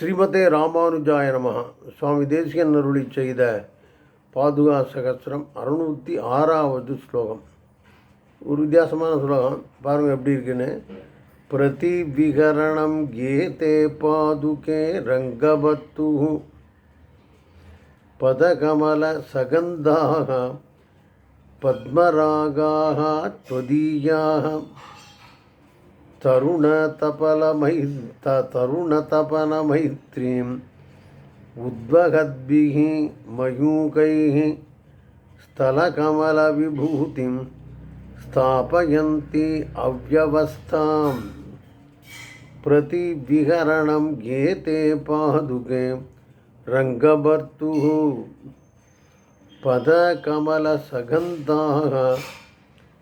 ஸ்ரீமதே ராமானுஜாய நமஹ சுவாமி தேசிகன் அருளி செய்த பாதுகா சகஸ்திரம் அறுநூற்றி ஆறாவது ஸ்லோகம் ஒரு வித்தியாசமான ஸ்லோகம் பாருங்கள் எப்படி இருக்குன்னு பிரதி விகரணம் கீதே பாதுகே ரங்கபத்து பதகமல சகந்தாக பத்மராகாக त्वदीयाः तरुणतपलमै त तरुणतपनमैत्रीम् उद्वहद्भिः मयूकैः स्थलकमलविभूतिं स्थापयन्ति अव्यवस्थां प्रतिविहरणं गीते पादुके रङ्गभर्तुः पदकमलसगन्धाः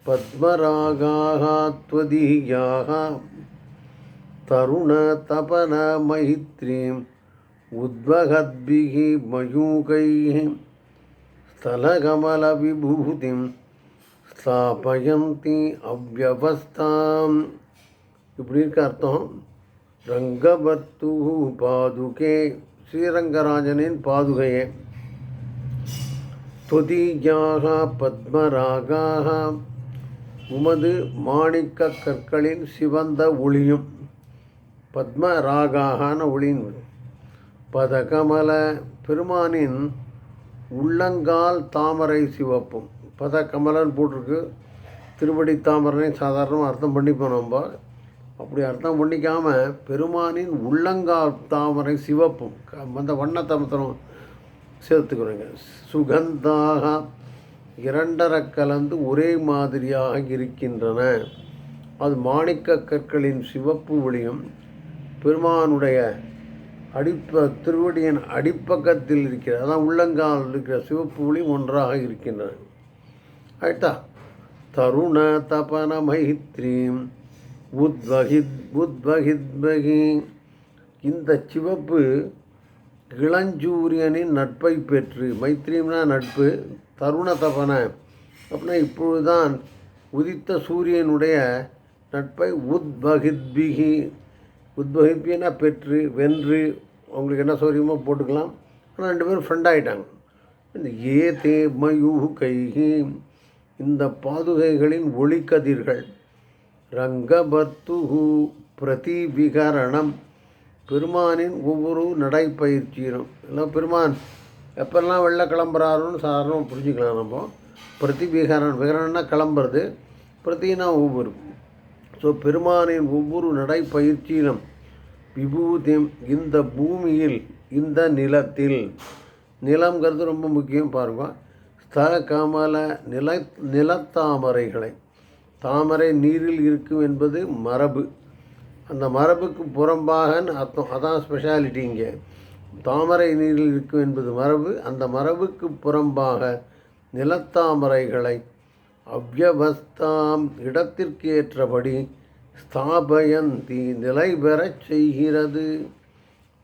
पद्मरागाः त्वदीयाः तरुणतपनमैत्रीम् उद्वहद्भिः मयूकैः स्थलकमलविभूतिं ஸ்தாபயந்தி அவ்வவஸ்தாம் இப்படி இருக்க அர்த்தம் ரங்கபத்து பாதுகே ஸ்ரீரங்கராஜனின் பாதுகையே துதியாக பத்மராகாக உமது மாணிக்க கற்களின் சிவந்த ஒளியும் பத்மராகான ஒளியின் பதகமல பெருமானின் உள்ளங்கால் தாமரை சிவப்பும். பதகமலன் போட்டிருக்கு. திருவடி தாமரை சாதாரணமாக அர்த்தம் பண்ணிப்போம் நம்ம. அப்படி அர்த்தம் பண்ணிக்காமல் பெருமானின் உள்ளங்கால் தாமரை சிவப்பும். க- அந்த வண்ண தமத்தனம் சேர்த்துக்கிறோங்க. சுகந்தாக இரண்டரை கலந்து ஒரே மாதிரியாக இருக்கின்றன. அது மாணிக்க கற்களின் சிவப்பு ஒளியும் பெருமானுடைய அடிப்ப திருவடியின் அடிப்பக்கத்தில் இருக்கிற அதான் உள்ளங்கால் இருக்கிற சிவப்பு ஒளி ஒன்றாக இருக்கின்றன ஆயிட்டா? தருண தபன மைத்ரீம் உத்வகித் உத்வகித்வகி இந்த சிவப்பு இளஞ்சூரியனின் நட்பை பெற்று மைத்ரீம்னா நட்பு தருண தபன அப்படின்னா இப்பொழுதுதான் உதித்த சூரியனுடைய நட்பை உத்பகித்பிகி உத்வகிப்பினா பெற்று வென்று அவங்களுக்கு என்ன சௌரியமோ போட்டுக்கலாம். ஆனால் ரெண்டு பேரும் ஃப்ரெண்ட் ஆகிட்டாங்க இந்த ஏ தே மயூஹு கைகி இந்த பாதுகைகளின் ஒளிக்கதிர்கள். ரங்கபத்து பிரதிபிகரணம் பெருமானின் ஒவ்வொரு நடைப்பயிற்சியிலும் எல்லாம் பெருமான் எப்பெல்லாம் வெளில கிளம்புறாருன்னு சாதாரணமாக புரிஞ்சுக்கலாம் நம்ம. பிரதிவிகரணம் விகரன்னா கிளம்புறது. பிரதினா ஒவ்வொரு ஸோ பெருமானின் ஒவ்வொரு நடைப்பயிற்சியிலும் விபூதியும் இந்த பூமியில் இந்த நிலத்தில். நிலங்கிறது ரொம்ப முக்கியம் பாருங்க. ஸ்தல கமல நில நிலத்தாமரைகளை. தாமரை நீரில் இருக்கும் என்பது மரபு. அந்த மரபுக்கு புறம்பாகன்னு அர்த்தம். அதான் ஸ்பெஷாலிட்டி இங்கே. தாமரை நீரில் இருக்கும் என்பது மரபு. அந்த மரபுக்கு புறம்பாக நிலத்தாமரைகளை அவ்வவஸ்தாம் இடத்திற்கு ஏற்றபடி ஸ்தாபயந்தி நிலை பெறச் செய்கிறது.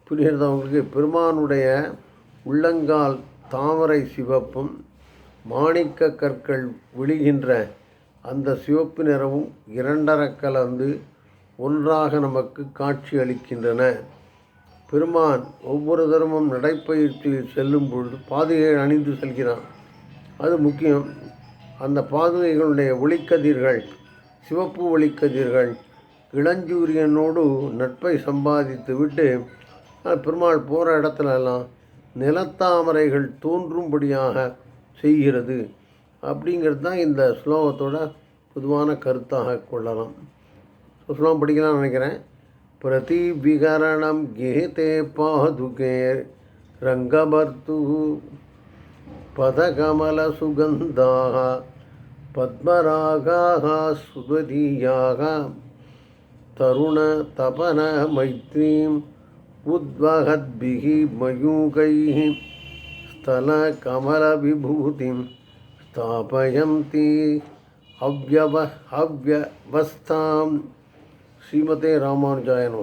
புரிகிறதா பெருமானுடைய உள்ளங்கால் தாமரை சிவப்பும் மாணிக்க கற்கள் விழுகின்ற அந்த சிவப்பு நிறமும் இரண்டரை கலந்து ஒன்றாக நமக்கு காட்சி அளிக்கின்றன. பெருமான் ஒவ்வொரு தர்மம் நடைப்பயிற்சியில் செல்லும் பொழுது பாதுகைகள் அணிந்து செல்கிறான். அது முக்கியம். அந்த பாதுகைகளுடைய ஒளிக்கதிர்கள் சிவப்பு ஒளிக்கதிர்கள் இளஞ்சூரியனோடு நட்பை சம்பாதித்து விட்டு பெருமாள் போகிற இடத்துலலாம் நிலத்தாமரைகள் தோன்றும்படியாக செய்கிறது. அப்படிங்கிறது தான் இந்த ஸ்லோகத்தோட பொதுவான கருத்தாக கொள்ளலாம். ஸ்லோகம் படிக்கலாம்னு நினைக்கிறேன். प्रतिविकरणं गीते पादुके रङ्गभर्तुः पदकमलसुगन्धाः पद्मरागाः सुदीयाः तरुणतपनमैत्रीम् उद्वहद्भिः मयूकैः स्थलकमलविभूतिं स्थापयन्ति अव्यव अव्यवस्थाम्। ஸ்ரீமதே ராமானுஜாயன்